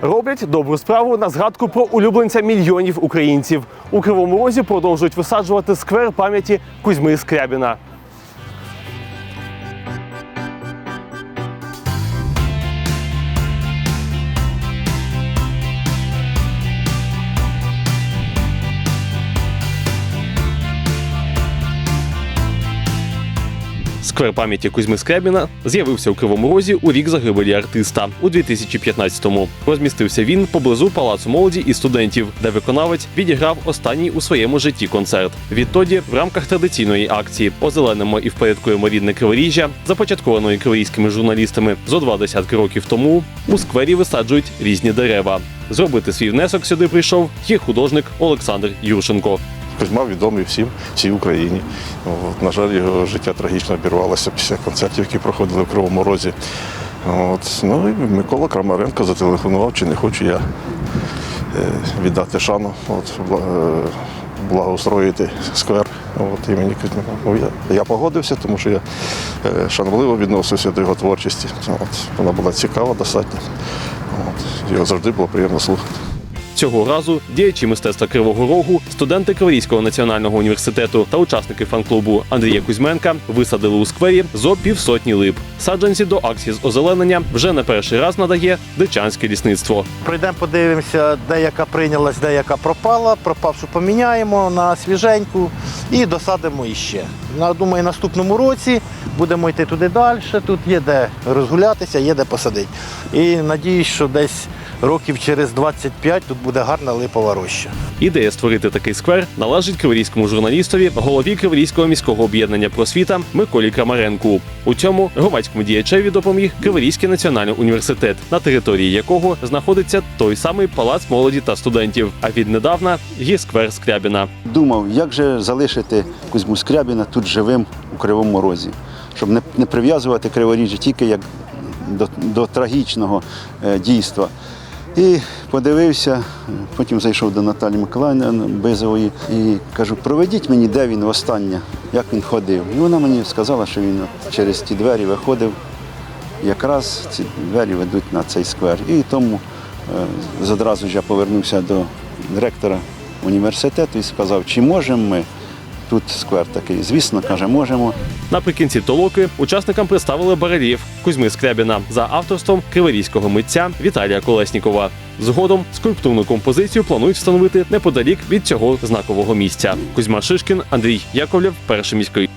Роблять добру справу на згадку про улюбленця мільйонів українців. У Кривому Розі продовжують висаджувати сквер пам'яті Кузьми Скрябіна. Сквер пам'яті Кузьми Скрябіна з'явився у Кривому Розі у рік загибелі артиста у 2015-му. Розмістився він поблизу Палацу молоді і студентів, де виконавець відіграв останній у своєму житті концерт. Відтоді, в рамках традиційної акції Озеленимо і впорядкуємо рідне криворіжжя, започаткованої криворізькими журналістами зо два десятки років тому, у сквері висаджують різні дерева. Зробити свій внесок сюди прийшов є художник Олександр Юршенко. Кузьма відомий всім, всій Україні. От, на жаль, його життя трагічно обірвалося після концертів, які проходили в Кривому Розі. От, ну і Микола Крамаренко зателефонував, чи не хочу я е, віддати шану, от, е, благоустроїти сквер от, імені Кузьмина. Ну, я, погодився, тому що я е, шанобливо відносився до його творчості. От, вона була цікава достатньо. От, його завжди було приємно слухати. Цього разу діячі мистецтва Кривого Рогу, студенти Криворізького національного університету та учасники фан-клубу Андрія Кузьменка висадили у сквері зо півсотні лип. Саджанці до акції з озеленення вже не перший раз надає дичанське лісництво. Прийдемо, подивимося, де яка прийнялась, де яка пропала. Пропавшу поміняємо на свіженьку і досадимо іще. На думаю, наступному році будемо йти туди далі. Тут є де розгулятися, є де посадити. І надіюсь, що десь років через 25 тут буде гарна липова роща. Ідея створити такий сквер належить криворізькому журналістові, голові Криворізького міського об'єднання просвіта Миколі Крамаренку. У цьому громадському діячеві допоміг Криворізький національний університет, на території якого знаходиться той самий палац молоді та студентів. А віднедавна є сквер Скрябіна. Думав, як же залишити Кузьму Скрябіна тут живим у Кривому Розі, щоб не, не прив'язувати Криворіжжя тільки як до, до трагічного е, дійства. І подивився, потім зайшов до Наталі Миколаївни Бизової і кажу, проведіть мені, де він востаннє, як він ходив. І вона мені сказала, що він от через ті двері виходив. Якраз ці двері ведуть на цей сквер. І тому е, одразу ж я повернувся до директора університету і сказав, чи можемо ми тут сквер такий. Звісно, каже, можемо. Наприкінці толоки учасникам представили барельєф Кузьми Скрябіна за авторством криворізького митця Віталія Колеснікова. Згодом скульптурну композицію планують встановити неподалік від цього знакового місця. Кузьма Шишкін, Андрій Яковлєв, перший міський.